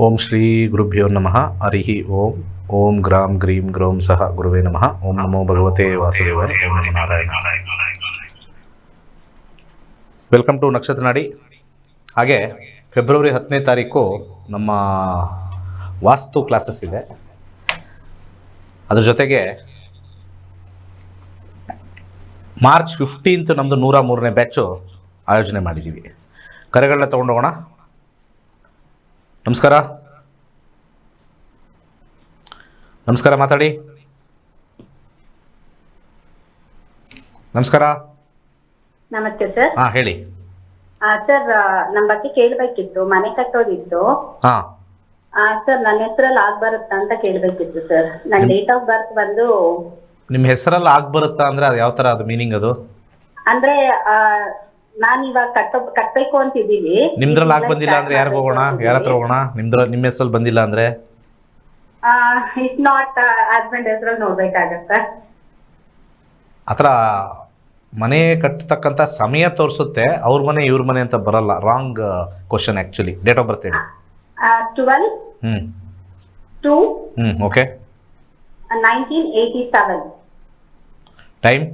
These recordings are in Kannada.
ಓಂ ಶ್ರೀ ಗುರುಭ್ಯೋ ನಮಃ. ಹರಿ ಓಂ. ಓಂ ಗ್ರಾಂ ಗ್ರೀಂ ಗ್ರೋಂ ಸಹ ಗುರುವೇ ನಮಃ. ಓಂ ನಮೋ ಭಗವತೆ ವಾಸುದೇವ. ಓಂ ನಮೋ ನಾರಾಯಣ ವೆಲ್ಕಮ್ ಟು ನಕ್ಷತ್ರ ನಾಡಿ ಹಾಗೆ ಫೆಬ್ರವರಿ ಹತ್ತನೇ ತಾರೀಕು ನಮ್ಮ ವಾಸ್ತು ಕ್ಲಾಸಸ್ ಇದೆ. ಅದ್ರ ಜೊತೆಗೆ ಮಾರ್ಚ್ ಫಿಫ್ಟೀನ್ತ್ ನಮ್ಮದು ನೂರ ಮೂರನೇ ಬ್ಯಾಚು ಆಯೋಜನೆ ಮಾಡಿದ್ದೀವಿ ಕರೆಗಳನ್ನ ತೊಗೊಂಡೋಗೋಣ. ನಮಸ್ಕಾರ. ನಮಸ್ಕಾರ ಮಾತಾಡಿ. ನಮಸ್ಕಾರ. ನಮಸ್ತೆ ಸರ್. ಹಾ ಹೇಳಿ. ಆ, ಸರ್ ನಮ್ಮ ನಮ್ ಬಗ್ಗೆ ಕೇಳ್ಬೇಕಿತ್ತು ಮನೆ ಕಟ್ಟೋದಿತ್ತು. ಹಾ. ಆ, ಸರ್ ನನ್ನ ಹೆಸರಲ್ಲಿ ಆಗ್ ಬರುತ್ತಾ ಅಂತ ಕೇಳ್ಬೇಕಿತ್ತು ಸರ್. ನನ್ನ ಡೇಟ್ ಆಫ್ ಬರ್ತ್ ಬಂದು ನಿಮ್ಮ ಹೆಸರಲ್ಲಿ ಆಗಿ ಅಂದ್ರೆ ಅಂದರೆ ಅದು ಯಾವ ತರ ಅದು ಮೀನಿಂಗ್ ಅದು? ಅಂದ್ರೆ ಆ, ನಾನ್ ಇವಾಗ ಕಟ್ಟೋ ಕಟ್ಬೇಕು ಅಂತಿದ್ದೀವಿ ನಿಮ್ದ್ರಲ್ಲಿ ಆಗ್ ಬಂದಿಲ್ಲ ಅಂದ್ರೆ ಯಾರಿಗೆ ಹೋಗೋಣ? ಯಾರ ಹತ್ರ ಹೋಗೋಣ? ನಿಮ್ದ್ರ ನಿಮ್ಮ ಹೆಸರಲ್ಲಿ ಬಂದಿಲ್ಲ ಅಂದ್ರೆ? ಇಟ್ ನಾಟ್ ಹಸ್ಬೆಂಡ್ ಹೆಸರಲ್ಲಿ ನೋಡ್ಬೇಕಾಗತ್ತ. ಆ ಥರ ಮನೆ ಕಟ್ಟತಕ್ಕಂಥ ಸಮಯ ತೋರಿಸುತ್ತೆ. ಅವ್ರ ಮನೆ ಇವ್ರ ಮನೆ ಅಂತ ಬರಲ್ಲ. Wrong question actually date of birth ಹೇಳಿ. ಟ್ವೆಲ್ ಹ್ಞೂ ಟು ಹ್ಞೂ okay nineteen eighty seven time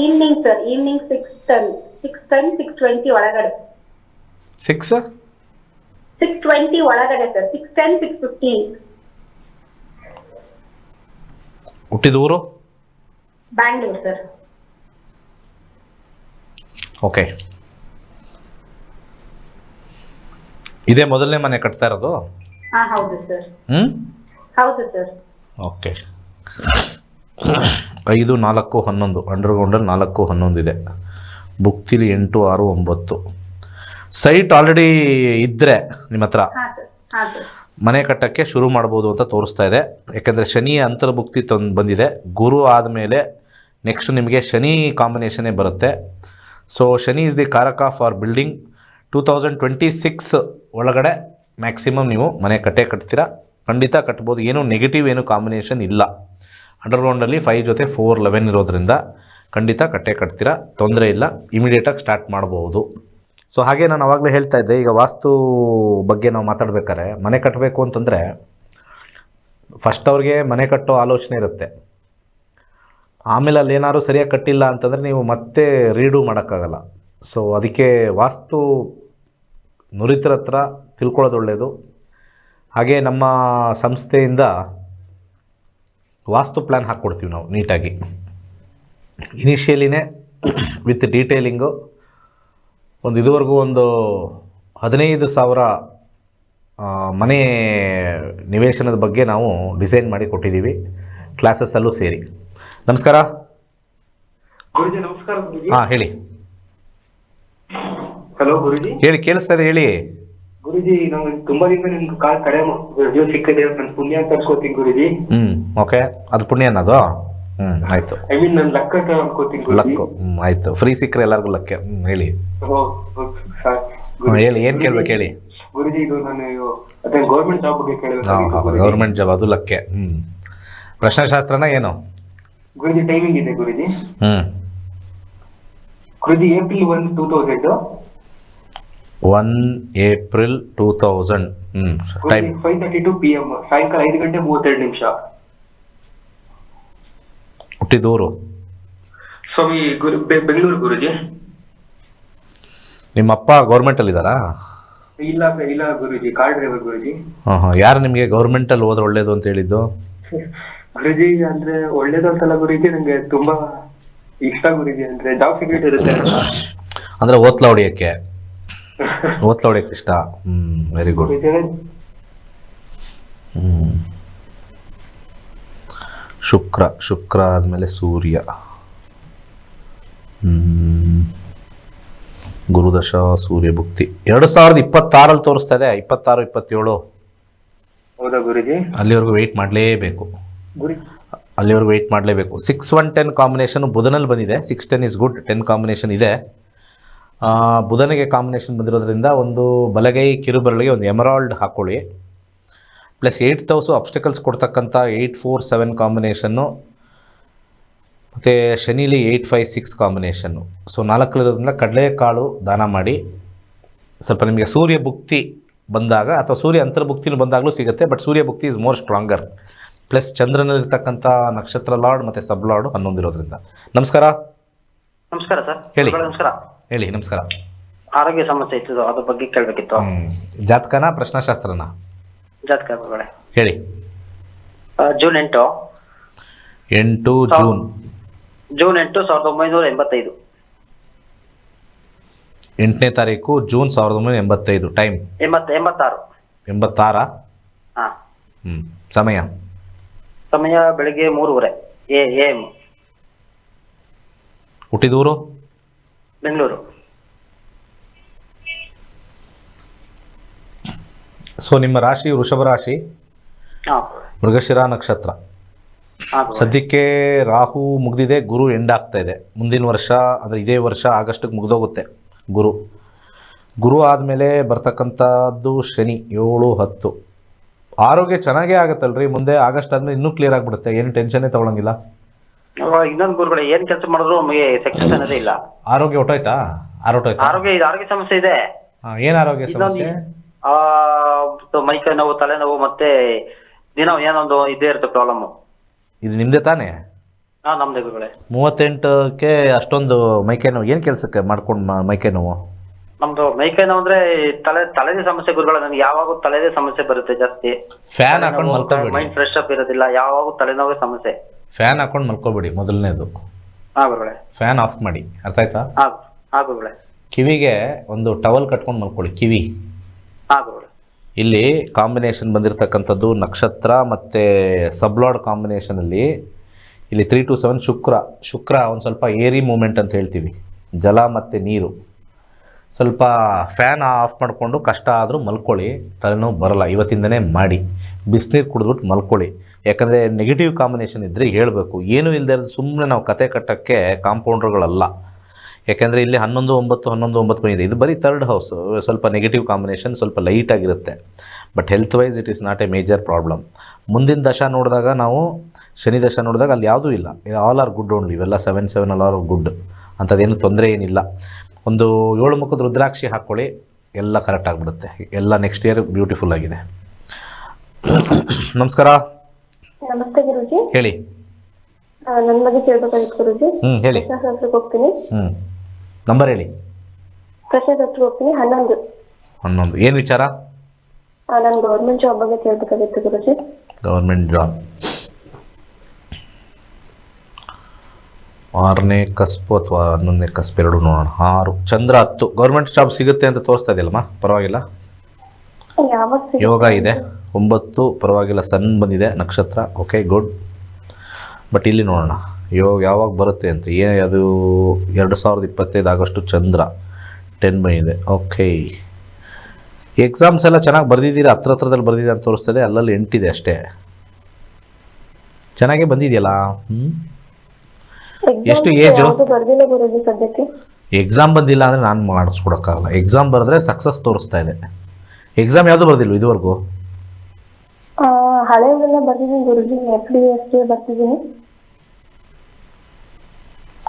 evening sir evening six ten six ten six twenty ಒಳಗಡೆ ಸಿಕ್ಸ್ ಸಿಕ್ಸ್ ಟ್ವೆಂಟಿ ಒಳಗಡೆ sir six ten six fifteen ಹುಟ್ಟಿದ ಊರು ಬ್ಯಾಂಗ್ಳೂರ್ ಸರ್ ಓಕೆ ಇದೇ ಮೊದಲನೇ ಮನೆ ಕಟ್ತಾ ಇರೋದು ಹಾ ಹೌದು ಸರ್ ಹ್ಞೂ ಹೌದು ಸರ್ ಓಕೆ ಐದು ನಾಲ್ಕು ಹನ್ನೊಂದು. ಅಂಡರ್ಗ್ರೌಂಡಲ್ಲಿ ನಾಲ್ಕು ಹನ್ನೊಂದು ಇದೆ. ಬುಕ್ತಿಲಿ ಎಂಟು ಆರು ಒಂಬತ್ತು. ಸೈಟ್ ಆಲ್ರೆಡಿ ಇದ್ದರೆ ನಿಮ್ಮ ಹತ್ರ. ಮನೆ ಕಟ್ಟಕ್ಕೆ ಶುರು ಮಾಡ್ಬೋದು ಅಂತ ತೋರಿಸ್ತಾ ಇದೆ. ಯಾಕೆಂದರೆ ಶನಿ ಅಂತರ್ಭುಕ್ತಿ ತಂದು ಬಂದಿದೆ. ಗುರು ಆದಮೇಲೆ ನೆಕ್ಸ್ಟ್ ನಿಮಗೆ ಶನಿ ಕಾಂಬಿನೇಷನ್ನೇ ಬರುತ್ತೆ. So Shani is the karaka for building two thousand twenty six ಒಳಗಡೆ ಮ್ಯಾಕ್ಸಿಮಮ್ ನೀವು ಮನೆ ಕಟ್ಟೆ ಕಟ್ತೀರಾ. ಖಂಡಿತ ಕಟ್ಬೋದು. ಏನೂ ನೆಗೆಟಿವ್ ಏನು ಕಾಂಬಿನೇಷನ್ ಇಲ್ಲ. ಅಂಡರ್ಗ್ರೌಂಡಲ್ಲಿ ಫೈವ್ ಜೊತೆ ಫೋರ್ ಲೆವೆನ್ ಇರೋದ್ರಿಂದ ಖಂಡಿತ ಕಟ್ಟೆ ಕಟ್ತೀರಾ? ತೊಂದರೆ ಇಲ್ಲ. ಇಮಿಡಿಯೇಟಾಗಿ ಸ್ಟಾರ್ಟ್ ಮಾಡ್ಬೋದು. ಸೊ ಹಾಗೆ ನಾನು ಆವಾಗಲೇ ಹೇಳ್ತಾ ಇದ್ದೆ. ಈಗ ವಾಸ್ತು ಬಗ್ಗೆ ನಾವು ಮಾತಾಡ್ಬೇಕಾದ್ರೆ ಮನೆ ಕಟ್ಟಬೇಕು ಅಂತಂದರೆ ಫಸ್ಟ್ ಅವ್ರಿಗೆ ಮನೆ ಕಟ್ಟೋ ಆಲೋಚನೆ ಇರುತ್ತೆ. ಆಮೇಲೆ ಅಲ್ಲಿ ಏನಾದರೂ ಸರಿಯಾಗಿ ಕಟ್ಟಿಲ್ಲ ಅಂತಂದರೆ ನೀವು ಮತ್ತೆ ರೀಡು ಮಾಡೋಕ್ಕಾಗಲ್ಲ. ಸೊ ಅದಕ್ಕೆ ವಾಸ್ತು ನುರಿತರ ಹತ್ರ ತಿಳ್ಕೊಳ್ಳೋದು ಒಳ್ಳೆಯದು ಹಾಗೆ ನಮ್ಮ ಸಂಸ್ಥೆಯಿಂದ ವಾಸ್ತು ಪ್ಲ್ಯಾನ್ ಹಾಕ್ಕೊಡ್ತೀವಿ ನಾವು ನೀಟಾಗಿ. ಇನಿಷಿಯಲಿನೇ ವಿತ್ ಡೀಟೇಲಿಂಗು ಒಂದು ಇದುವರೆಗೂ ಒಂದು ಹದಿನೈದು ಸಾವಿರ ಮನೆ ನಿವೇಶನದ ಬಗ್ಗೆ ನಾವು ಡಿಸೈನ್ ಮಾಡಿ ಕೊಟ್ಟಿದ್ದೀವಿ. ಕ್ಲಾಸಸ್ಸಲ್ಲೂ ಸೇರಿ. ನಮಸ್ಕಾರ. ಹಾಂ ಹೇಳಿ. ಹಲೋ ಗುರುಜಿ. ಹೇಳಿ ಕೇಳಿಸ್ತಾ ಇದೆ ಹೇಳಿ. ಗುರುಜಿ ನಾವು ತುಂಬಾ ದಿನ ನಿಮ್ ಕಾಲ್ ಕಡೆ ರೇಡಿಯೋ ಸಿಕ್ಕಿದೆ ನನ್ ಪುಣ್ಯ ಅಂತ ಅನ್ಕೋತೀನಿ ಗುರುಜಿ. ಹ್ಮ್ ಓಕೆ ಅದು ಪುಣ್ಯ ಅನ್ನೋದು? ಹ್ಮ್ ಆಯ್ತು. ಐ ಮೀನ್ ನನ್ ಲಕ್ಕ ಅಂತ ಅನ್ಕೋತೀನಿ ಗುರುಜಿ. ಲಕ್ಕು. ಹ್ಮ್ ಆಯಿತು. ಫ್ರೀ ಸಿಕ್ಕರೆ ಎಲ್ಲರಿಗೂ ಲಕ್ಕ. ಹ್ಮ್ ಹೇಳಿ. ಓ, ಓ, ಸಾಕ್. ಹ್ಞೂ ಹೇಳಿ. ಏನ್ ಕೇಳ್ಬೇಕು ಹೇಳಿ. ಗುರುಜಿ ಇದು ನಾನು ಇದು- ಅದೇ ಗೌರ್ಮೆಂಟ್ ಜಾಬ್ ಬಗ್ಗೆ ಕೇಳಬೇಕು. ಗೌರ್ಮೆಂಟ್ ಜಾಬ್ ಅದು ಲಕ್ಕೆ. ಹ್ಮ್. ಪ್ರಶ್ನೆಶಾಸ್ತ್ರನ ಏನು? ಗುರುಜಿ ಟೈಮಿಂಗ್ ಇದೆ ಗುರುಜಿ. ಹ್ಮ್. ಗುರುಜಿ April one two thousand one April two thousand. ಹ್ಞೂ time. Five thirty to P M ಸಾಯಂಕಾಲ ಐದು ಗಂಟೆ ಮೂವತ್ತೆರಡು ನಿಮಿಷ. ಹುಟ್ಟಿದೂರು. ಸ್ವಾಮಿ ಗುರು ಬೆ- ಬೆಂಗಳೂರು ಗುರುಜಿ. ನಿಮ್ಮ ಅಪ್ಪ ಗೌರ್ಮೆಂಟಲ್ಲಿದ್ದಾರಾ? ಇಲ್ಲ ಇಲ್ಲ ಗುರುಜಿ ಕಾರ್ ಡ್ರೈವರ್ ಗುರುಜಿ. ಹಾಂ ಹಾಂ ಯಾರು ನಿಮಗೆ ಗೌರ್ಮೆಂಟಲ್ಲಿ ಹೋದ್ರೆ ಒಳ್ಳೇದು ಅಂತ ಹೇಳಿದ್ದು? ಗುರುಜಿ ಅಂದ್ರೆ ಒಳ್ಳೇದು ಅಂತಲ್ಲ ಗುರುಜಿ ನಂಗೆ ತುಂಬಾ ಇಷ್ಟ ಗುರುಜಿ ಅಂದ್ರೆ ಜಾಬ್ ಸೆಕ್ಯೂರಿಟಿ ಇರುತ್ತೆ. ಅಂದ್ರೆ ಓತ್ಲ ಹೊಡಿಯೋಕ್ಕೆ? ಓತ್ಲ ಹೊಡಿಯೋಕ್ಕೆ ಇಷ್ಟ ಹ್ಞೂ ವೆರಿ ಗುಡ್ ಶುಕ್ರ ಶುಕ್ರ ಆದಮೇಲೆ ಸೂರ್ಯ. ಹ್ಮ್. ಗುರುದಶ ಸೂರ್ಯ ಭುಕ್ತಿ. ಎರಡು ಸಾವಿರದ ಇಪ್ಪತ್ತಾರಲ್ಲಿ ತೋರಿಸ್ತಾ ಇದೆ. ಇಪ್ಪತ್ತಾರು ಇಪ್ಪತ್ತೇಳು. ಅಲ್ಲಿವರೆಗೂ ವೆಯ್ಟ್ ಮಾಡಲೇಬೇಕು. ಅಲ್ಲಿವರೆಗೂ ವೆಯ್ಟ್ ಮಾಡಲೇಬೇಕು. ಸಿಕ್ಸ್ ಒನ್ ಟೆನ್ ಕಾಂಬಿನೇಷನ್ ಬುಧನಲ್ಲಿ ಬಂದಿದೆ. Six ten is good ten combination ಇದೆ. ಬುಧನಿಗೆ ಕಾಂಬಿನೇಷನ್ ಬಂದಿರೋದ್ರಿಂದ ಒಂದು ಬಲಗೈ ಕಿರುಬೆರಳಿಗೆ ಒಂದು ಎಮರಾಲ್ಡ್ ಹಾಕ್ಕೊಳ್ಳಿ ಪ್ಲಸ್ ಏಯ್ಟ್ ತೌಸು ಅಬ್ಸ್ಟಿಕಲ್ಸ್ ಕೊಡ್ತಕ್ಕಂಥ ಏಯ್ಟ್ ಫೋರ್ ಸೆವೆನ್ ಕಾಂಬಿನೇಷನ್ನು ಮತ್ತು ಶನಿಲಿ eight five six combination so ನಾಲ್ಕಲಿರೋದ್ರಿಂದ ಕಡಲೆಕಾಳು ದಾನ ಮಾಡಿ. ಸ್ವಲ್ಪ ನಿಮಗೆ ಸೂರ್ಯ ಭುಕ್ತಿ ಬಂದಾಗ ಅಥವಾ ಸೂರ್ಯ ಅಂತರ್ಭುಕ್ತಿನೂ ಬಂದಾಗಲೂ ಸಿಗುತ್ತೆ ಬಟ್ ಸೂರ್ಯ ಭುಕ್ತಿ ಇಸ್ ಮೋರ್ ಸ್ಟ್ರಾಂಗರ್ ಪ್ಲಸ್ ಚಂದ್ರನಲ್ಲಿರ್ತಕ್ಕಂಥ ನಕ್ಷತ್ರ ಲಾರ್ಡ್ ಮತ್ತು ಸಬ್ ಲಾರ್ಡ್ ಹನ್ನೊಂದಿರೋದ್ರಿಂದ. ನಮಸ್ಕಾರ. ನಮಸ್ಕಾರ ಸರ್. ಹೇಳಿ. ನಮಸ್ಕಾರ. ಹೇಳಿ ನಮಸ್ಕಾರ. ಆರೋಗ್ಯ ಸಮಸ್ಯೆ ಇತ್ತು ಅದ್ರ ಬಗ್ಗೆ ಕೇಳಬೇಕಿತ್ತು. ಹ್ಮ್. ಜಾತಕನ ಪ್ರಶ್ನಾಶಾಸ್ತ್ರನ? ಜಾತಕ ಹೇಳಿ. ಆ, ಜೂನ್ ಎಂಟು. ಎಂಟು ಜೂನ್. ಜೂನ್ ಎಂಟು ಸಾವಿರದ ಒಂಬೈನೂರ ಎಂಬತ್ತೈದು. ಎಂಟನೇ ತಾರೀಕು ಜೂನ್ ಸಾವಿರದ ಒಂಬೈನೂರ ಎಂಬತ್ತೈದು. ಟೈಮ್ ಎಂಬತ್ ಎಂಬತ್ತಾರು. ಎಂಬತ್ತಾರ? ಹಾ. ಹ್ಞೂ ಸಮಯ? ಸಮಯ ಬೆಳಿಗ್ಗೆ ಮೂರುವರೆ. A M. ಹುಟ್ಟಿದೂರು? ಬೆಂಗಳೂರು. ಸೊ ನಿಮ್ಮ ರಾಶಿ ವೃಷಭ ರಾಶಿ ಮೃಗಶಿರ ನಕ್ಷತ್ರ. ಸದ್ಯಕ್ಕೆ ರಾಹು ಮುಗ್ದಿದೆ ಗುರು ಎಂಡ್ ಆಗ್ತಾ ಇದೆ. ಮುಂದಿನ ವರ್ಷ ಅಂದರೆ ಇದೇ ವರ್ಷ ಆಗಸ್ಟಿಗೆ ಮುಗ್ದೋಗುತ್ತೆ ಗುರು. ಗುರು ಆದಮೇಲೆ ಬರ್ತಕ್ಕಂಥದ್ದು ಶನಿ ಏಳು ಹತ್ತು. ಆರೋಗ್ಯ ಚೆನ್ನಾಗೇ ಆಗುತ್ತಲ್ರಿ ಮುಂದೆ ಆಗಸ್ಟ್ ಆದಮೇಲೆ ಇನ್ನೂ ಕ್ಲಿಯರ್ ಆಗಿಬಿಡುತ್ತೆ ಏನು ಟೆನ್ಷನ್ನೇ ತೊಗೊಳಂಗಿಲ್ಲ. ಅವಾಗ ಇನ್ನೊಂದು ಗುರುಗಳೇ ಏನ್ ಕೆಲಸ ಮಾಡಿದ್ರು ನಮಗೆ ಸಕ್ಸಸ್ ಅನ್ನೋದೇ ಇಲ್ಲ. ಆರೋಗ್ಯ ಹೊಟ್ಟೋಯ್ತಾ ಆರೋಟೋಯ್ತಾ ಆರೋಗ್ಯ ಇದು ಆರೋಗ್ಯ ಸಮಸ್ಯೆ ಇದೆ. ಏನ್ ಏನು ಆರೋಗ್ಯ ಇನ್ನೊಂದು ಸಮಸ್ಯೆ? ಆ ಮೈಕೈ ನೋವು ತಲೆನೋವು ಮತ್ತೆ ದಿನ ಏನೊಂದು ಇದೇ ಇರುತ್ತೆ ಪ್ರಾಬ್ಲಮ್ ಇದು ನಿಮ್ಮದೇ ತಾನೇ? ಹಾ ನಮ್ದೇ ಗುರುಗಳೇ. ಮೂವತ್ತೆಂಟಕ್ಕೆ ಅಷ್ಟೊಂದು ಮೈಕೈ ನೋವು ಏನು ಕೆಲಸಕ್ಕೆ ಮಾಡ್ಕೊಂಡು ಮೈಕೈ ನೋವು ನಮ್ದು ಮೈಕೈ ನೋವು ಅಂದ್ರೆ ತಲೆ ತಲೆದೇ ಸಮಸ್ಯೆ ಗುರುಗಳ ನನಗೆ ಯಾವಾಗೂ ತಲೆದೇ ಸಮಸ್ಯೆ ಬರುತ್ತೆ ಜಾಸ್ತಿ. ಫ್ಯಾನ್ ಹಾಕೊಂಡು ಮಲ್ಕೋಬೇಡಿ. ಮೈಂಡ್ ಫ್ರೆಶ್ ಅಪ್ ಇರೋದಿಲ್ಲ ಯಾವಾಗೂ ತಲೆನೋವೇ ಸಮಸ್ಯೆ. ಫ್ಯಾನ್ ಹಾಕೊಂಡು ಮಲ್ಕೋಬೇಡಿ ಮೊದಲನೇದು. ಹಾ ಗುರುಗಳೇ. ಫ್ಯಾನ್ ಆಫ್ ಮಾಡಿ. ಅರ್ಥ ಆಯ್ತಾ? ಹಾ ಹಾ ಗುರುಗಳೇ. ಕಿವಿಗೆ ಒಂದು ಟವಲ್ ಕಟ್ಕೊಂಡು ಮಲ್ಕೊಳ್ಳಿ ಕಿವಿ. ಹಾ ಗುರುಗಳೇ. ಇಲ್ಲಿ ಕಾಂಬಿನೇಷನ್ ಬಂದಿರತಕ್ಕಂಥದ್ದು ನಕ್ಷತ್ರ ಮತ್ತೆ ಸಬ್ಲಾಡ್ ಕಾಂಬಿನೇಷನಲ್ಲಿ ಇಲ್ಲಿ three two seven Shukra. Shukra ಒಂದು ಸ್ವಲ್ಪ ಏರಿ ಮೂಮೆಂಟ್ ಅಂತ ಹೇಳ್ತೀವಿ. ಜಲ ಮತ್ತೆ ನೀರು. ಸ್ವಲ್ಪ ಫ್ಯಾನ್ ಆಫ್ ಮಾಡಿಕೊಂಡು ಕಷ್ಟ ಆದರೂ ಮಲ್ಕೊಳ್ಳಿ, ತಲೆನೋವು ಬರಲ್ಲ, ಇವತ್ತಿಂದನೇ ಮಾಡಿ. ಬಿಸಿನೀರು ಕುಡಿದ್ಬಿಟ್ಟು ಮಲ್ಕೊಳ್ಳಿ. ಯಾಕಂದರೆ ನೆಗೆಟಿವ್ ಕಾಂಬಿನೇಷನ್ ಇದ್ದರೆ ಹೇಳಬೇಕು. ಏನೂ ಇಲ್ಲದೆ ಸುಮ್ಮನೆ ನಾವು ಕತೆ ಕಟ್ಟೋಕ್ಕೆ ಕಾಂಪೌಂಡ್ರುಗಳಲ್ಲ ಯಾಕೆಂದರೆ ಇಲ್ಲಿ ಹನ್ನೊಂದು, ಒಂಬತ್ತು ಹನ್ನೊಂದು, ಒಂಬತ್ತು ಬಂದಿದೆ ಇದು. ಬರೀ ತರ್ಡ್ ಹೌಸ್ ಸ್ವಲ್ಪ ನೆಗೆಟಿವ್ ಕಾಂಬಿನೇಷನ್ ಸ್ವಲ್ಪ ಲೈಟಾಗಿರುತ್ತೆ but health wise it is not a major problem ಮುಂದಿನ ದಶ ನೋಡಿದಾಗ ನಾವು, ಶನಿ ದಶ ನೋಡಿದಾಗ ಅಲ್ಲಿ ಯಾವುದೂ ಇಲ್ಲ. ಆಲ್ ಆರ್ ಗುಡ್ ಓನ್ಲಿ ಇವೆಲ್ಲ seven seven all are good ಅಂಥದ್ದೇನು ತೊಂದರೆ ಏನಿಲ್ಲ. ಒಂದು ಏಳು ಮುಖದ ರುದ್ರಾಕ್ಷಿ ಹಾಕ್ಕೊಳ್ಳಿ ಎಲ್ಲ ಕರೆಕ್ಟ್ ಆಗಿಬಿಡುತ್ತೆ. ಎಲ್ಲ ನೆಕ್ಸ್ಟ್ ಇಯರ್ ಬ್ಯೂಟಿಫುಲ್ ಆಗಿದೆ. ನಮಸ್ಕಾರ. ನಮಸ್ತೆ ಗುರುಜಿ. ಹೇಳಿ. ನನ್ನ ನನ್ ಬಗ್ಗೆ ಕೇಳ್ಬೇಕಾಗಿತ್ತು ಗುರುಜಿ. ಹ್ಞೂ ಹೇಳಿ. ಪ್ರಶ್ನಾಶಾಸ್ತ್ರಕ್ಕೆ ಹೋಗ್ತೀನಿ. ಹ್ಞೂ ನಂಬರ್ ಹೇಳಿ. ಪ್ರಶ್ನಾಶಾಸ್ತ್ರಕ್ಕೆ ಹೋಗ್ತೀನಿ ಹನ್ನೊಂದು. ಹನ್ನೊಂದು. ಏನು ವಿಚಾರ? ಆ, ನಾನ್ ಗೌರ್ಮೆಂಟ್ ಜಾಬ್ ಬಗ್ಗೆ ಕೇಳ್ಬೇಕಾಗಿತ್ತು ಗುರುಜಿ. ಗೌರ್ಮೆಂಟ್ ಜಾಬ್ ಆರನೇ ಕಸ್ಪು ಅಥವಾ ಹನ್ನೊಂದನೇ ಕಸ್ಪು ಎರಡು ನೋಡೋಣ. ಆರು. ಚಂದ್ರ ಹತ್ತು. ಗೌರ್ಮೆಂಟ್ ಜಾಬ್ ಸಿಗುತ್ತೆ ಅಂತ ತೋರಿಸ್ತಾ ಇದೆಯಲ್ಲಮ್ಮ? ಪರವಾಗಿಲ್ಲ? ಯೋಗ ಇದೆ. ಒಂಬತ್ತು. ಪರವಾಗಿಲ್ಲ. ಸನ್ ಬಂದಿದೆ. ನಕ್ಷತ್ರ. Okay good. ಬಟ್ ಇಲ್ಲಿ ನೋಡೋಣ. ಯೋಗ ಯಾವಾಗ ಬರುತ್ತೆ ಅಂತ. ಏ ಅದು ಎರಡು ಸಾವಿರದ ಇಪ್ಪತ್ತೈದು ಆಗಸ್ಟು ಚಂದ್ರ. ಟೆನ್ ಬಂದಿದೆ. ಓಕೆ. ಎಕ್ಸಾಮ್ಸ್ ಎಲ್ಲ ಚೆನ್ನಾಗಿ ಬರೆದಿದ್ದೀರಾ? ಹತ್ರ ಹತ್ರದಲ್ಲಿ ಬರೆದಿದೆ ಅಂತ ತೋರಿಸ್ತದೆ ಅಲ್ಲಲ್ಲಿ ಎಂಟಿದೆ ಅಷ್ಟೇ. ಚೆನ್ನಾಗೇ ಬಂದಿದೆಯಲ್ಲ? ಹ್ಞೂ ಎಷ್ಟು ಏಜ್ ಯಾವ್ದು ಬರ್ದಿಲ್ಲ ಗುರುಜಿ ಸದ್ಯಕ್ಕೆ. ಎಕ್ಸಾಮ್ ಬಂದಿಲ್ಲ ಅಂದ್ರೆ ನಾನು ಮಾಡಿಸ್ಕೊಡೋಕ್ಕಾಗಲ್ಲ. ಎಕ್ಸಾಮ್ ಬರೆದ್ರೆ ಸಕ್ಸಸ್ ತೋರಿಸ್ತಾ ಇದೆ. ಎಕ್ಸಾಮ್ ಯಾವುದು ಬರ್ದಿಲ್ಲ ಇದುವರೆಗೂ? ಆ, ಹಳೆಯವೆಲ್ಲ ಬರ್ದಿದ್ದೀನಿ ಗುರುಜಿ ಎಫ್ ಡಿ ಎಸ್ ಟಿ ಬರ್ತಿದ್ದೀನಿ.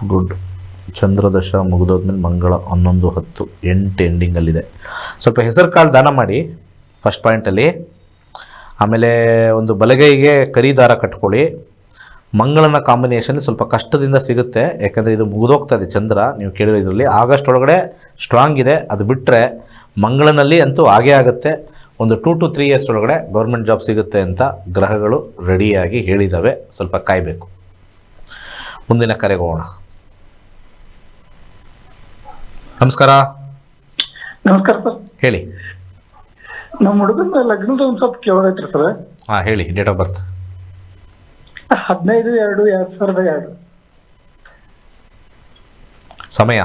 ಗುಡ್ ಚಂದ್ರದಶ ಮುಗಿದೋದ್ಮೇಲೆ ಮಂಗಳ ಹನ್ನೊಂದು ಹತ್ತು ಎಂಟು ಎಂಡಿಂಗಲ್ಲಿದೆ ಸ್ವಲ್ಪ ಹೆಸರು ಕಾಳು ದಾನ ಮಾಡಿ ಫಸ್ಟ್ ಪಾಯಿಂಟಲ್ಲಿ ಆಮೇಲೆ ಒಂದು ಬಲಗೈಗೆ ಕರಿ ದಾರ ಕಟ್ಕೊಳ್ಳಿ. ಮಂಗಳನ ಕಾಂಬಿನೇಷನ್ ಸ್ವಲ್ಪ ಕಷ್ಟದಿಂದ ಸಿಗುತ್ತೆ. ಯಾಕಂದರೆ ಇದು ಮುಗಿದೋಗ್ತಾ ಇದೆ ಚಂದ್ರ. ನೀವು ಕೇಳಿರೋ ಇದರಲ್ಲಿ ಆಗಸ್ಟ್ ಒಳಗಡೆ ಸ್ಟ್ರಾಂಗ್ ಇದೆ. ಅದು ಬಿಟ್ಟರೆ ಮಂಗಳನಲ್ಲಿ ಅಂತೂ ಆಗೇ ಆಗುತ್ತೆ. ಒಂದು ಟೂ ಟು ತ್ರೀ ಇಯರ್ಸ್ ಒಳಗಡೆ ಗೌರ್ಮೆಂಟ್ ಜಾಬ್ ಸಿಗುತ್ತೆ ಅಂತ ಗ್ರಹಗಳು ರೆಡಿಯಾಗಿ ಹೇಳಿದ್ದಾವೆ ಸ್ವಲ್ಪ ಕಾಯಬೇಕು. ಮುಂದಿನ ಕರೆಗೆ ಹೋಗೋಣ. ನಮಸ್ಕಾರ. ನಮಸ್ಕಾರ ಸರ್. ಹೇಳಿ. ನಮ್ಮ ಹುಡುಗನ ಲಗ್ನದ ಒಂದು ಸ್ವಲ್ಪ ಕೇಳೋದೈತ್ರಿ ಸರ್. ಹಾಂ ಹೇಳಿ. ಡೇಟ್ ಆಫ್ ಬರ್ತ್ ಹದಿನೈದು ಎರಡು ಎರಡ್ ಸಾವಿರದ ಎರಡು. ಸಮಯ?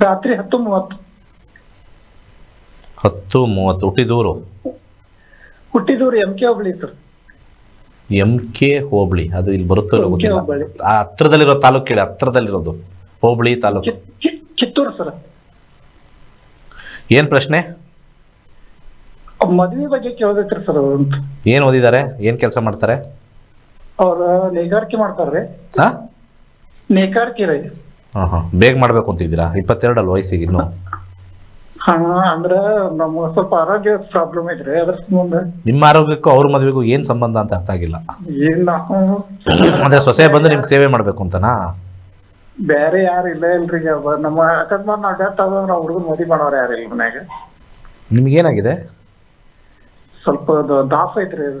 ರಾತ್ರಿ ಹತ್ತು ಮೂವತ್ತು. ಹತ್ತು ಮೂವತ್ತು. ಹುಟ್ಟಿದೂರು? ಹುಟ್ಟಿದೂರು ಎಂ ಕೆ ಹೋಬಳಿ ಸರ್. ಎಂ ಕೆ ಹೋಬಳಿ. ಅದು ಇಲ್ಲಿ ಬರುತ್ತೋ ಇಲ್ಲೋ ಗೊತ್ತಿಲ್ಲ. ಹೋಬಳಿ. ಆ ಹತ್ರದಲ್ಲಿರೋ ತಾಲೂಕು ಹೇಳಿ ಹತ್ರದಲ್ಲಿರೋದು. ಹೋಬಳಿ ತಾಲೂಕು. ಚಿ- ಚಿ- ಚಿತ್ತೂರು ಸರ್. ಏನು ಪ್ರಶ್ನೆ? ಮದುವೆ ಬಗ್ಗೆ ಕೇಳಬೇಕ್ರಿ ಸರ್ ಅಂತ. ಏನು ಓದಿದ್ದಾರೆ? ಏನ್ ಕೆಲಸ ಮಾಡ್ತಾರೆ? ಅವ್ರ ನೇಕಾರಿಕೆ ಮಾಡ್ತಾರ್ರಿ ಹಾಂ? ನೇಕಾರಿಕೆ ರೀ. ಹಾಂ ಹಾಂ. ಬೇಗ ಮಾಡಬೇಕು ಅಂತಿದ್ದೀರಾ? ಇಪ್ಪತ್ತೆರಡು ಅಲ್ಲ ವಯಸ್ಸಿಗೆ ಇನ್ನು. ಹಾ ಅಂದ್ರೆ ನಮ್ಮ ಸ್ವಲ್ಪ ಆರೋಗ್ಯ ಪ್ರಾಬ್ಲಮ್ ಐತ್ರಿ ಅದ್ರ ಸಂಬಂಧ ನಿಮ್ಮ ಆರೋಗ್ಯಕ್ಕೂ ಅವ್ರ ಮದುವೆಗೂ ಏನು ಸಂಬಂಧ ಅಂತ ಅರ್ಥ ಆಗಿಲ್ಲ. ಏನ್ ನಾವು ಅಂದರೆ ಸೊಸೆ ಬಂದು ನಿಮ್ಗೆ ಸೇವೆ ಮಾಡಬೇಕು ಅಂತನಾ? ಬೇರೆ ಯಾರು ಇಲ್ಲ ಇಲ್ರಿ ಅವ ನಮ್ಮ ಅಕಸ್ಮಾತ್ ನಾವು ಡೆತ್ ಆದ್ರೆ ನಾವು ಹುಡುಗರು ಮದ್ವಿ ಮಾಡೋರು ಯಾರು ಇಲ್ಲ ಮನ್ಯಾಗ? ನಿಮಗೇನಾಗಿದೆ ಸ್ವಲ್ಪ ಅದು ದಾಸ ಐತ್ರಿ ಅದು.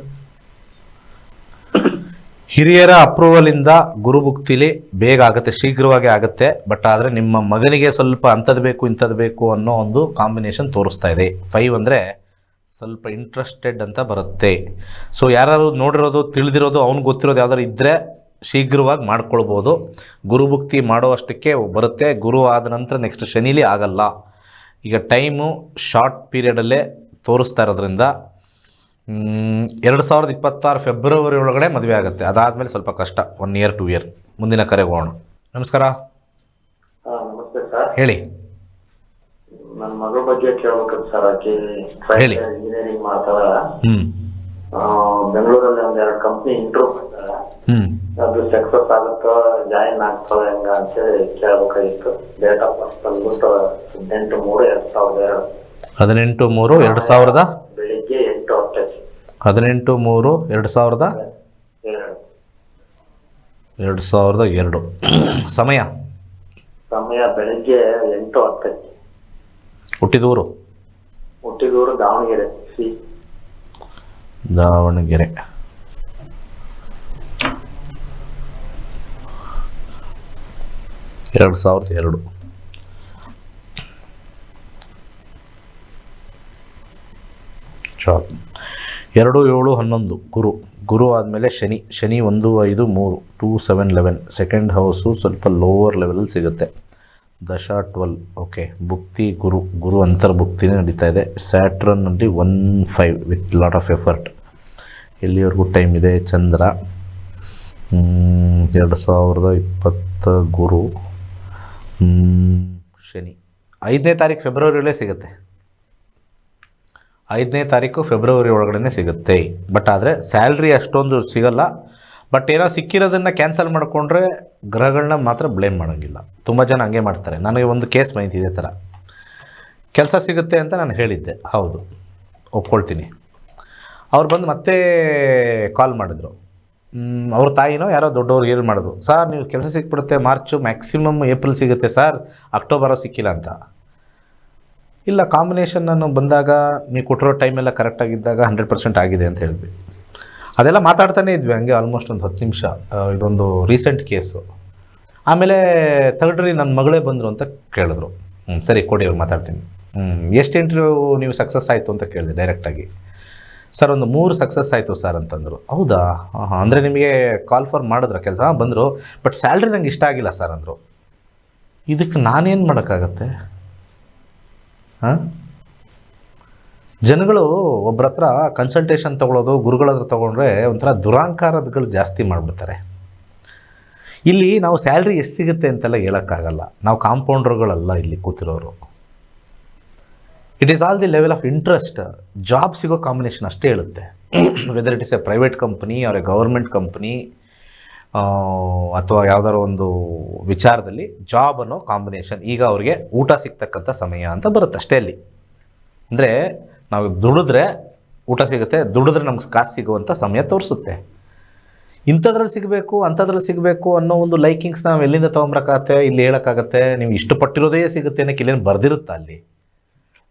ಹಿರಿಯರ ಅಪ್ರೂವಲಿಂದ ಗುರುಭುಕ್ತಿಲಿ ಬೇಗ ಆಗುತ್ತೆ, ಶೀಘ್ರವಾಗಿ ಆಗುತ್ತೆ. ಬಟ್ ಆದರೆ ನಿಮ್ಮ ಮಗನಿಗೆ ಸ್ವಲ್ಪ ಅಂಥದ್ದು ಬೇಕು, ಇಂಥದ್ದು ಬೇಕು ಅನ್ನೋ ಒಂದು ಕಾಂಬಿನೇಷನ್ ತೋರಿಸ್ತಾ ಇದೆ. ಫೈವ್ ಅಂದರೆ ಸ್ವಲ್ಪ ಇಂಟ್ರೆಸ್ಟೆಡ್ ಅಂತ ಬರುತ್ತೆ. ಸೊ ಯಾರು ನೋಡಿರೋದು, ತಿಳಿದಿರೋದು, ಅವ್ನಿಗೆ ಗೊತ್ತಿರೋದು ಯಾವ್ದಾರು ಇದ್ದರೆ ಶೀಘ್ರವಾಗಿ ಮಾಡ್ಕೊಳ್ಬೋದು. ಗುರುಭುಕ್ತಿ ಮಾಡೋ ಅಷ್ಟಕ್ಕೆ ಬರುತ್ತೆ. ಗುರು ಆದ ನಂತರ ನೆಕ್ಸ್ಟ್ ಶನಿಲಿ ಆಗಲ್ಲ. ಈಗ ಟೈಮು ಶಾರ್ಟ್ ಪೀರಿಯಡಲ್ಲೇ ತೋರಿಸ್ತಾ ಇರೋದ್ರಿಂದ ಎರಡು ಸಾವಿರದ ಇಪ್ಪತ್ತಾರು ಫೆಬ್ರವರಿ ಒಳಗಡೆ ಮದುವೆ ಆಗುತ್ತೆ. ಅದಾದಮೇಲೆ ಸ್ವಲ್ಪ ಕಷ್ಟ. ಒನ್ ಇಯರ್ ಟು ಇಯರ್ ಮುಂದಿನ ಕರೆ ಹೋಗೋಣ. ನಮಸ್ಕಾರ. ಹೇಳಿ. ನನ್ನ ಮಗಳ ಬಗ್ಗೆ ಕೇಳ್ಬೇಕಂತ ಸರ್. ಆಕಿ ಹೇಳಿ. ಇಂಜಿನಿಯರಿಂಗ್ ಮಾಡ್ತಾಳ. ಹ್ಮ್. ಬೆಂಗಳೂರಲ್ಲಿ ಒಂದ್ ಎರಡು ಕಂಪ್ನಿ ಇಂಟ್ರೂ ಹ್ಞೂ ಅದು ಸಕ್ಸಸ್ ಆಗುತ್ತೋ ಜಾಯಿನ್ ಆಗ್ತದ ಹೆಂಗ ಅಂತೇಳಿ ಕೇಳ್ಬೇಕಾಗಿತ್ತು. ಡೇಟ್ ಆಫ್ ಬರ್ತ್ ಬಂದ್ಬಿಟ್ಟು ಹದಿನೆಂಟು ಮೂರು ಎರಡ್ ಸಾವಿರದ ಎರಡು. ಹದಿನೆಂಟು ಮೂರು ಎರಡು ಸಾವಿರದ ಹದಿನೆಂಟು ಮೂರು ಎರಡು ಸಾವಿರದ ಎರಡು ಸಾವಿರದ ಎರಡು. ಸಮಯ? ಸಮಯ ಬೆಳಿಗ್ಗೆ ಎಂಟು ಹತ್ತಕ್ಕೆ. ಹುಟ್ಟಿದೂರು? ಹುಟ್ಟಿದೂರು ದಾವಣಗೆರೆ ಸಿ. ದಾವಣಗೆರೆ. ಎರಡು ಸಾವಿರದ ಎರಡು. ಎರಡು ಏಳು ಹನ್ನೊಂದು, ಗುರು. ಗುರು ಆದಮೇಲೆ ಶನಿ. ಶನಿ ಒಂದು, ಐದು, ಮೂರು. Two, seven, eleven. Second house ಸ್ವಲ್ಪ ಲೋವರ್ ಲೆವೆಲಲ್ಲಿ ಸಿಗುತ್ತೆ. ದಶ, ಟ್ವೆಲ್. ಓಕೆ. ಭುಕ್ತಿ, ಗುರು. ಗುರು ಅಂತರ್ಭುಕ್ತಿನೇ ನಡೀತಾ ಇದೆ. ಸ್ಯಾಟ್ರನ್ನಲ್ಲಿ one five with lot of effort. ಎಲ್ಲಿವರೆಗೂ ಟೈಮ್ ಇದೆ? ಚಂದ್ರ. ಎರಡು ಸಾವಿರದ ಇಪ್ಪತ್ತ ಗುರು. ಶನಿ. ಐದನೇ ತಾರೀಕು ಫೆಬ್ರವರಿಯಲ್ಲೇ ಸಿಗುತ್ತೆ. ಐದನೇ ತಾರೀಕು ಫೆಬ್ರವರಿ ಒಳಗಡೆ ಸಿಗುತ್ತೆ. ಬಟ್ ಆದರೆ ಸ್ಯಾಲ್ರಿ ಅಷ್ಟೊಂದು ಸಿಗಲ್ಲ. ಬಟ್ ಏನೋ ಸಿಕ್ಕಿರೋದನ್ನು ಕ್ಯಾನ್ಸಲ್ ಮಾಡಿಕೊಂಡ್ರೆ ಗ್ರಹಗಳನ್ನ ಮಾತ್ರ ಬ್ಲೇಮ್ ಮಾಡೋಂಗಿಲ್ಲ. ತುಂಬ ಜನ ಹಂಗೆ ಮಾಡ್ತಾರೆ. ನನಗೆ ಒಂದು ಕೇಸ್ ಮಾಹಿತಿ ಇದೇ ಥರ ಕೆಲಸ ಸಿಗುತ್ತೆ ಅಂತ ನಾನು ಹೇಳಿದ್ದೆ. ಹೌದು. ಒಪ್ಕೊಳ್ತೀನಿ. ಅವ್ರು ಬಂದು ಮತ್ತೆ ಕಾಲ್ ಮಾಡಿದ್ರು. ಅವ್ರ ತಾಯಿನೋ ಯಾರೋ ದೊಡ್ಡವ್ರು ಏನು ಮಾಡಿದ್ರು. ಸರ್, ನೀವು ಕೆಲಸ ಸಿಕ್ಬಿಡುತ್ತೆ. ಮಾರ್ಚು ಮ್ಯಾಕ್ಸಿಮಮ್ ಏಪ್ರಿಲ್ ಸಿಗುತ್ತೆ ಸರ್. ಅಕ್ಟೋಬರೋ ಸಿಕ್ಕಿಲ್ಲ ಅಂತ. ಇಲ್ಲ ಕಾಂಬಿನೇಷನ್ ನಾನು ಬಂದಾಗ ನೀವು ಕೊಟ್ಟಿರೋ ಟೈಮೆಲ್ಲ ಕರೆಕ್ಟಾಗಿದ್ದಾಗ ಹಂಡ್ರೆಡ್ ಪರ್ಸೆಂಟ್ ಆಗಿದೆ ಅಂತ ಹೇಳಿದ್ವಿ. ಅದೆಲ್ಲ ಮಾತಾಡ್ತಾನೆ ಇದ್ವಿ, ಹಂಗೆ ಆಲ್ಮೋಸ್ಟ್ ಒಂದು ಹತ್ತು ನಿಮಿಷ. ಇದೊಂದು ರೀಸೆಂಟ್ ಕೇಸು ಆಮೇಲೆ ತಗಡ್ರಿ ನನ್ನ ಮಗಳೇ ಬಂದರು ಅಂತ ಕೇಳಿದ್ರು. ಹ್ಞೂ ಸರಿ, ಕೊಡಿ, ಅವ್ರು ಮಾತಾಡ್ತೀನಿ. ಹ್ಞೂ ಎಷ್ಟು ಇಂಟರ್ವ್ಯೂ ನೀವು ಸಕ್ಸಸ್ ಆಯಿತು ಅಂತ ಕೇಳಿದೆ ಡೈರೆಕ್ಟಾಗಿ ಸರ್, ಒಂದು ಮೂರು ಸಕ್ಸಸ್ ಆಯಿತು ಸರ್ ಅಂತಂದರು. ಹೌದಾ? ಹಾಂ ಅಂದರೆ ನಿಮಗೆ ಕಾಲ್ ಫಾರ್ ಮಾಡಿದ್ರ ಕೆಲಸ? ಬಂದರು. ಬಟ್ ಸ್ಯಾಲ್ರಿ ನಂಗೆ ಇಷ್ಟ ಆಗಿಲ್ಲ ಸರ್ ಅಂದರು. ಇದಕ್ಕೆ ನಾನೇನು ಮಾಡೋಕ್ಕಾಗತ್ತೆ? ಜನಗಳು ಒಬ್ಬರ ಹತ್ರ ಕನ್ಸಲ್ಟೇಷನ್ ತೊಗೊಳೋದು, ಗುರುಗಳ ಹತ್ರ ತೊಗೊಂಡ್ರೆ ಒಂಥರ ದುರಾಂಕಾರಗಳು ಜಾಸ್ತಿ ಮಾಡಿಬಿಡ್ತಾರೆ. ಇಲ್ಲಿ ನಾವು ಸ್ಯಾಲ್ರಿ ಎಷ್ಟು ಸಿಗುತ್ತೆ ಅಂತೆಲ್ಲ ಹೇಳೋಕ್ಕಾಗಲ್ಲ. ನಾವು ಕಾಂಪೌಂಡ್ರುಗಳಲ್ಲ ಇಲ್ಲಿ ಕೂತಿರೋರು. It is all the level of interest job ಸಿಗೋ ಕಾಂಬಿನೇಷನ್ ಅಷ್ಟೇ ಹೇಳುತ್ತೆ whether it is a private company a government company ಅಥವಾ ಯಾವ್ದಾದ್ರು ಒಂದು ವಿಚಾರದಲ್ಲಿ ಜಾಬ್ ಅನ್ನೋ ಕಾಂಬಿನೇಷನ್ ಈಗ ಅವ್ರಿಗೆ ಊಟ ಸಿಗ್ತಕ್ಕಂಥ ಸಮಯ ಅಂತ ಬರುತ್ತೆ ಅಷ್ಟೇ ಅಲ್ಲಿ. ಅಂದರೆ ನಾವು ದುಡಿದ್ರೆ ಊಟ ಸಿಗುತ್ತೆ, ದುಡಿದ್ರೆ ನಮ್ಗೆ ಕಾಸು ಸಿಗುವಂಥ ಸಮಯ ತೋರಿಸುತ್ತೆ. ಇಂಥದ್ರಲ್ಲಿ ಸಿಗಬೇಕು, ಅಂಥದ್ರಲ್ಲಿ ಸಿಗಬೇಕು ಅನ್ನೋ ಒಂದು ಲೈಕಿಂಗ್ಸ್ ನಾವು ಎಲ್ಲಿಂದ ತೊಗೊಂಬರಕ್ಕಾಗತ್ತೆ, ಇಲ್ಲಿ ಹೇಳೋಕ್ಕಾಗತ್ತೆ, ನೀವು ಇಷ್ಟಪಟ್ಟಿರೋದೇ ಸಿಗುತ್ತೆ ಅನ್ನೋಕ್ಕೆ ಇಲ್ಲೇನು ಬರ್ದಿರುತ್ತಾ ಅಲ್ಲಿ?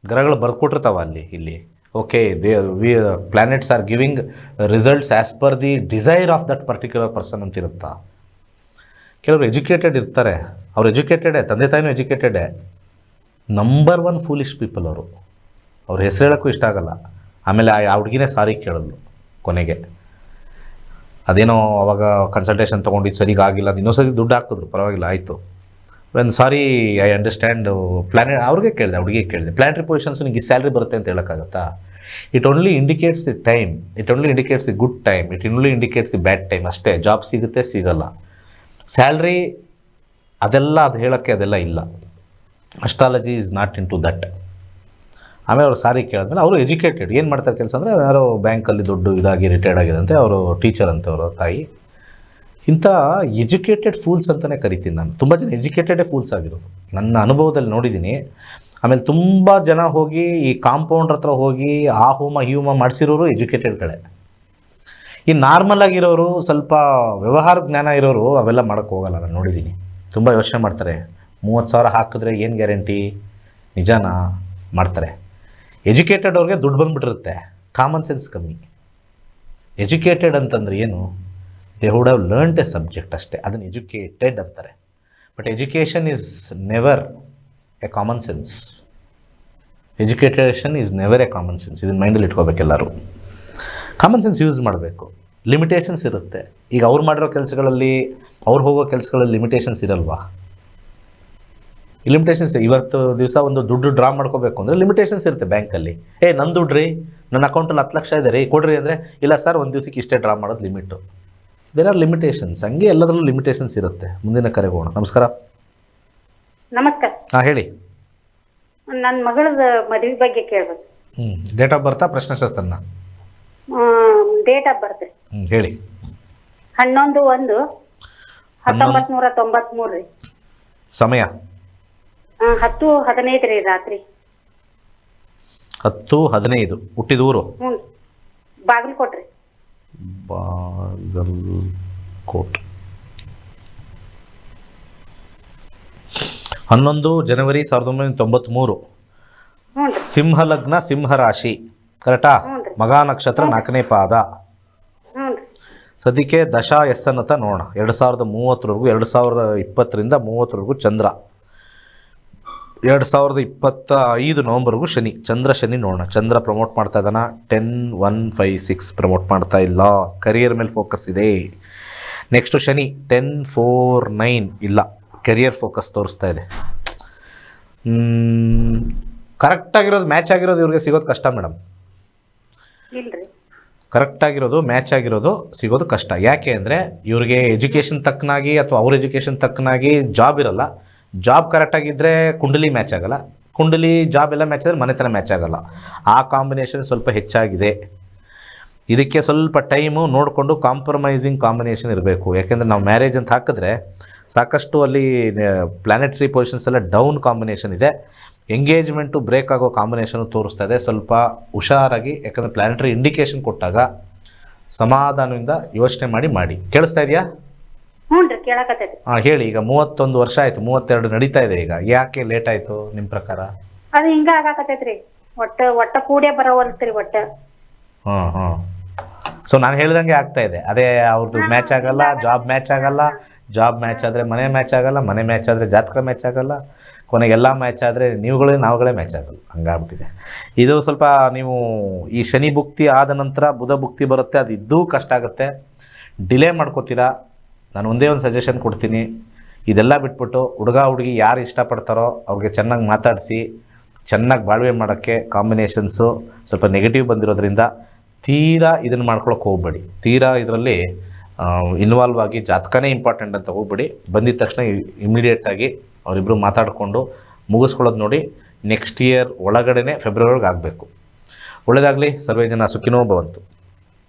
ಗ್ರಹಗಳು ಬರೆದ್ಕೊಟ್ಟಿರ್ತಾವ ಅಲ್ಲಿ, ಇಲ್ಲಿ? Okay they we planets are giving results as per the desire of that particular person ಅಂತ ಇರುತ್ತಾ ಕೆಲವರು ಎಜುಕೇಟೆಡ್ ಇರ್ತಾರೆ. ಅವ್ರು ಎಜುಕೇಟೆಡೇ ತಂದೆ ತಾಯಿನೂ ಎಜುಕೇಟೆಡೇ ನಂಬರ್ ಒನ್ ಫೂಲಿಶ್ ಪೀಪಲ್ ಅವರು. ಅವ್ರ ಹೆಸರು ಹೇಳೋಕ್ಕೂ ಇಷ್ಟ ಆಗಲ್ಲ. ಆಮೇಲೆ ಆ ಹುಡುಗಿನೇ ಸಾರಿ ಕೇಳಿದ್ಲು ಕೊನೆಗೆ. ಅದೇನೋ ಅವಾಗ ಕನ್ಸಲ್ಟೇಷನ್ ತೊಗೊಂಡಿದ್ದು ಸರಿಗಾಗಿಲ್ಲ ಅದು ಇನ್ನೊಂದು ಸರಿ ದುಡ್ಡು ಹಾಕಿದ್ರು, ಪರವಾಗಿಲ್ಲ, ಆಯಿತು. ಒಂದು ಸಾರಿ ಐ ಅಂಡರ್ಸ್ಟ್ಯಾಂಡ್ ಪ್ಲಾನೆ ಅವ್ರಿಗೆ ಕೇಳಿದೆ ಹುಡುಗಿಗೆ ಕೇಳಿದೆ ಪ್ಲಾನೆಟರಿ ಪೊಸಿಷನ್ಸ್ ನಿಮಗೆ ಸ್ಯಾಲ್ರಿ ಬರುತ್ತೆ ಅಂತ ಹೇಳೋಕ್ಕಾಗತ್ತಾ? It only indicates the time it only indicates the good time it only indicates the bad time ಅಷ್ಟೇ ಜಾಬ್ ಸಿಗುತ್ತೆ, ಸಿಗಲ್ಲ. ಸ್ಯಾಲ್ರಿ ಅದೆಲ್ಲ ಅದು ಹೇಳೋಕ್ಕೆ ಅದೆಲ್ಲ ಇಲ್ಲ. Astrology is not into that ಆಮೇಲೆ ಅವರು ಸಾರಿ ಕೇಳಿದ್ಮೇಲೆ ಅವರು ಎಜುಕೇಟೆಡ್ ಏನು ಮಾಡ್ತಾರೆ ಕೆಲಸ ಅಂದರೆ, ಯಾರೋ ಬ್ಯಾಂಕಲ್ಲಿ ದುಡ್ಡು ಇದಾಗಿ ರಿಟೈರ್ಡ್ ಆಗಿದಂತೆ ಅವರು ಟೀಚರ್ ಅಂತೆ ಅವರ ತಾಯಿ. ಇಂಥ ಎಜುಕೇಟೆಡ್ ಫೂಲ್ಸ್ ಅಂತಲೇ ಕರಿತೀನಿ ನಾನು. ತುಂಬ ಜನ ಎಜುಕೇಟೆಡೇ ಫೂಲ್ಸ್ ಆಗಿರೋದು ನನ್ನ ಅನುಭವದಲ್ಲಿ ನೋಡಿದ್ದೀನಿ. ಆಮೇಲೆ ತುಂಬ ಜನ ಹೋಗಿ ಈ ಕಾಂಪೌಂಡ್ರ್ ಹತ್ರ ಹೋಗಿ ಆ ಹೋಮ ಈ ಹೋಮ ಮಾಡಿಸಿರೋರು ಕಡೆ ಈ ನಾರ್ಮಲ್ ಆಗಿರೋರು ಸ್ವಲ್ಪ ವ್ಯವಹಾರ ಜ್ಞಾನ ಇರೋರು ಅವೆಲ್ಲ ಮಾಡೋಕ್ಕೆ ಹೋಗಲ್ಲ, ನಾನು ನೋಡಿದ್ದೀನಿ ತುಂಬ ಯೋಚನೆ ಮಾಡ್ತಾರೆ. ಮೂವತ್ತು ಸಾವಿರ ಹಾಕಿದ್ರೆ ಏನು ಗ್ಯಾರಂಟಿ ನಿಜಾನ? ಮಾಡ್ತಾರೆ. ಎಜುಕೇಟೆಡ್ ಅವ್ರಿಗೆ ದುಡ್ಡು ಬಂದುಬಿಟ್ಟಿರುತ್ತೆ. ಕಾಮನ್ ಸೆನ್ಸ್ ಕಮ್ಮಿ. ಎಜುಕೇಟೆಡ್ ಅಂತಂದ್ರೆ ಏನು? They would have learned a subject ಅಷ್ಟೇ. ಅದನ್ನು ಎಜುಕೇಟೆಡ್ ಅಂತಾರೆ. But education is never a common sense education is never a common sense ಇದನ್ನ ಮೈಂಡಲ್ಲಿ ಇಟ್ಕೋಬೇಕು ಎಲ್ಲರೂ. ಕಾಮನ್ ಸೆನ್ಸ್ ಯೂಸ್ ಮಾಡಬೇಕು. ಲಿಮಿಟೇಷನ್ಸ್ ಇರುತ್ತೆ. ಈಗ ಅವ್ರು ಮಾಡಿರೋ ಕೆಲಸಗಳಲ್ಲಿ, ಅವ್ರು ಹೋಗೋ ಕೆಲಸಗಳಲ್ಲಿ ಲಿಮಿಟೇಷನ್ಸ್ ಇರಲ್ವಾ? ಲಿಮಿಟೇಷನ್ಸ್ ಇವತ್ತು ದಿವಸ ಒಂದು ದುಡ್ಡು ಡ್ರಾ ಮಾಡ್ಕೋಬೇಕು ಅಂದರೆ ಲಿಮಿಟೇಷನ್ಸ್ ಇರುತ್ತೆ ಬ್ಯಾಂಕಲ್ಲಿ ಏ ನನ್ನ ದುಡ್ಡು ರೀ, ನನ್ನ ಅಕೌಂಟಲ್ಲಿ ಹತ್ತು ಲಕ್ಷ ಇದೆ ರೀ, ಕೊಡ್ರಿ ಅಂದರೆ, ಇಲ್ಲ ಸರ್ ಒಂದು ದಿವಸಕ್ಕೆ ಇಷ್ಟೇ ಡ್ರಾ ಮಾಡೋದು ಲಿಮಿಟು ದೇರ್ ಆರ್ ಲಿಮಿಟೇಷನ್ಸ್ ಹಂಗೆ ಎಲ್ಲದರಲ್ಲೂ ಲಿಮಿಟೇಷನ್ಸ್ ಇರುತ್ತೆ. ಮುಂದಿನ ಕರೆಗೆ ಹೋಗೋಣ ನಮಸ್ಕಾರ. ನಮಸ್ಕಾರ. ಹಾಂ ಹೇಳಿ. ನನ್ನ ಮಗಳದ ಮದುವೆ ಬಗ್ಗೆ ಕೇಳ್ಬೇಕು. ಹ್ಞೂ ಡೇಟ್ ಆಫ್ ಬರ್ತಾ ಪ್ರಶ್ನೆಶಾಸ್ತ್ರನ ಡೇಟ್ ಆಫ್ ಬರ್ತ್ ಹ್ಞೂ ಹೇಳಿ. ಹನ್ನೊಂದು ಒಂದು ಹತ್ತೊಂಬತ್ ನೂರ ತೊಂಬತ್ ರೀ. ಸಮಯ? ಆ, ಹತ್ತು ಹದಿನೈದು ರೀ ರಾತ್ರಿ. ಹತ್ತು ಹದಿನೈದು ಹುಟ್ಟಿದ ಊರು? ಹ್ಞೂ ಬಾಗಲಕೋಟ್ರಿ. ಬಾಗಲಕೋಟ್. ಹನ್ನೊಂದು ಜನವರಿ ಸಾವಿರದ ಒಂಬೈನೂರ ತೊಂಬತ್ತ್ಮೂರು ಸಿಂಹ ಲಗ್ನ ಸಿಂಹ ರಾಶಿ. ಕರೆಕ್ಟಾ? ಮಗಾ ನಕ್ಷತ್ರ ನಾಲ್ಕನೇ ಪಾದ. ಸದ್ಯಕ್ಕೆ ದಶಾ ಎಸ್ ಅನ್ನತ ನೋಡೋಣ. ಎರಡು ಸಾವಿರದ ಮೂವತ್ತರವರೆಗೂ ಎರಡು ಸಾವಿರದ ಇಪ್ಪತ್ತರಿಂದ ಮೂವತ್ತರವರೆಗೂ ಚಂದ್ರ. ಎರಡು ಸಾವಿರದ ಇಪ್ಪತ್ತ ಐದು ನವಂಬರ್ಗೂ ಶನಿ. ಚಂದ್ರ ಶನಿ ನೋಡೋಣ. ಚಂದ್ರ ಪ್ರಮೋಟ್ ಮಾಡ್ತಾ ಇದ್ದಾನ? Ten one five six promote ಮಾಡ್ತಾ ಇಲ್ಲ. ಕರಿಯರ್ ಮೇಲೆ ಫೋಕಸ್ ಇದೆ. Next Shani ten four nine ಇಲ್ಲ. ಕೆರಿಯರ್ ಫೋಕಸ್ ತೋರಿಸ್ತಾ ಇದೆ. ಕರೆಕ್ಟಾಗಿರೋದು ಮ್ಯಾಚ್ ಆಗಿರೋದು ಇವ್ರಿಗೆ ಸಿಗೋದು ಕಷ್ಟ ಮೇಡಮ್ ಕರೆಕ್ಟ್ ಕರೆಕ್ಟಾಗಿರೋದು ಮ್ಯಾಚ್ ಆಗಿರೋದು ಸಿಗೋದು ಕಷ್ಟ. ಯಾಕೆ ಅಂದರೆ ಇವ್ರಿಗೆ ಎಜುಕೇಷನ್ ತಕ್ಕನಾಗಿ ಅಥವಾ ಅವ್ರ ಎಜುಕೇಷನ್ ತಕ್ಕನಾಗಿ ಜಾಬ್ ಇರಲ್ಲ. ಜಾಬ್ ಕರೆಕ್ಟಾಗಿದ್ದರೆ ಕುಂಡಲಿ ಮ್ಯಾಚ್ ಆಗಲ್ಲ. ಕುಂಡಲಿ ಜಾಬ್ ಎಲ್ಲ ಮ್ಯಾಚ್ ಆದರೆ ಮನೆತನ ಮ್ಯಾಚ್ ಆಗಲ್ಲ. ಆ ಕಾಂಬಿನೇಷನ್ ಸ್ವಲ್ಪ ಹೆಚ್ಚಾಗಿದೆ. ಇದಕ್ಕೆ ಸ್ವಲ್ಪ ಟೈಮು ನೋಡಿಕೊಂಡು ಕಾಂಪ್ರಮೈಸಿಂಗ್ ಕಾಂಬಿನೇಷನ್ ಇರಬೇಕು. ಯಾಕೆಂದರೆ ನಾವು ಮ್ಯಾರೇಜ್ ಅಂತ ಹಾಕಿದ್ರೆ ಸಾಕಷ್ಟು ಅಲ್ಲಿ ಪ್ಲಾನೆಟರಿ ಪೊಸಿಷನ್ಸ್ ಎಲ್ಲ ಡೌನ್ ಕಾಂಬಿನೇಷನ್ ಇದೆ. ಎಂಗೇಜ್ಮೆಂಟು ಬ್ರೇಕ್ ಆಗೋ ಕಾಂಬಿನೇಷನ್ ತೋರಿಸ್ತಾ ಇದೆ. ಸ್ವಲ್ಪ ಹುಷಾರಾಗಿ ಯಾಕಂದರೆ ಪ್ಲಾನೆಟರಿ ಇಂಡಿಕೇಶನ್ ಕೊಟ್ಟಾಗ ಸಮಾಧಾನದಿಂದ ಯೋಚನೆ ಮಾಡಿ ಮಾಡಿ. ಕೇಳಿಸ್ತಾ ಇದೆಯಾ? ಹಾಂ ಹೇಳಿ ಈಗ ಮೂವತ್ತೊಂದು ವರ್ಷ ಆಯ್ತು ಮೂವತ್ತೆರಡು ನಡೀತಾ ಇದೆ ಈಗ. ಯಾಕೆ ಲೇಟ್ ಆಯಿತು ನಿಮ್ಮ ಪ್ರಕಾರ? ಅದು ಹಿಂಗ ಆಗಾಕತ್ತೈತ್ರಿ ಒಟ್ಟ ಒಟ್ಟ ಕೂಡೇ ಬರೋವಲ್ತ್ರಿ ಒಟ್ಟ. ಹಾ ಹಾಂ. ಸೊ ನಾನು ಹೇಳ್ದಂಗೆ ಆಗ್ತಾ ಇದೆ. ಅದೇ ಅವ್ರದ್ದು ಮ್ಯಾಚ್ ಆಗಲ್ಲ ಜಾಬ್ ಮ್ಯಾಚ್ ಆಗಲ್ಲ ಜಾಬ್ ಮ್ಯಾಚ್ ಆದರೆ ಮನೆ ಮ್ಯಾಚ್ ಆಗಲ್ಲ ಮನೆ ಮ್ಯಾಚ್ ಆದರೆ ಜಾತಕ ಮ್ಯಾಚ್ ಆಗಲ್ಲ. ಕೊನೆಗೆಲ್ಲ ಮ್ಯಾಚ್ ಆದರೆ ನೀವುಗಳೇ ನಾವುಗಳೇ ಮ್ಯಾಚ್ ಆಗಲ್ಲ. ಹಂಗಾಗ್ಬಿಟ್ಟಿದೆ. ಇದು ಸ್ವಲ್ಪ ನೀವು ಈ ಶನಿ ಭುಕ್ತಿ ಆದ ನಂತರ ಬುಧ ಭುಕ್ತಿ ಬರುತ್ತೆ ಅದು ಇದ್ದೂ ಕಷ್ಟ ಆಗುತ್ತೆ. ಡಿಲೇ ಮಾಡ್ಕೋತೀರಾ? ನಾನು ಒಂದೇ ಒಂದು ಸಜೆಷನ್ ಕೊಡ್ತೀನಿ. ಇದೆಲ್ಲ ಬಿಟ್ಬಿಟ್ಟು ಹುಡುಗ ಹುಡುಗಿ ಯಾರು ಇಷ್ಟಪಡ್ತಾರೋ ಅವ್ರಿಗೆ ಚೆನ್ನಾಗಿ ಮಾತಾಡಿಸಿ ಚೆನ್ನಾಗಿ ಬಾಳ್ವೆ ಮಾಡೋಕ್ಕೆ ಕಾಂಬಿನೇಷನ್ಸು ಸ್ವಲ್ಪ ನೆಗೆಟಿವ್ ಬಂದಿರೋದ್ರಿಂದ ತೀರಾ ಇದನ್ನು ಮಾಡ್ಕೊಳಕ್ಕೆ ಹೋಗ್ಬೇಡಿ. ತೀರಾ ಇದರಲ್ಲಿ ಇನ್ವಾಲ್ವ್ ಆಗಿ ಜಾತಕನೇ ಇಂಪಾರ್ಟೆಂಟ್ ಅಂತ ಹೋಗ್ಬೇಡಿ. ಬಂದಿದ ತಕ್ಷಣ ಇಮಿಡಿಯೇಟಾಗಿ ಅವರಿಬ್ಬರು ಮಾತಾಡಿಕೊಂಡು ಮುಗಿಸ್ಕೊಳ್ಳೋದು ನೋಡಿ ನೆಕ್ಸ್ಟ್ ಇಯರ್ ಒಳಗಡೆನೆ ಫೆಬ್ರವರಿಗೆ ಆಗಬೇಕು. ಒಳ್ಳೆಯದಾಗಲಿ ಸರ್ವೇ ಜನ ಸುಖಿನೋ ಭವಂತು.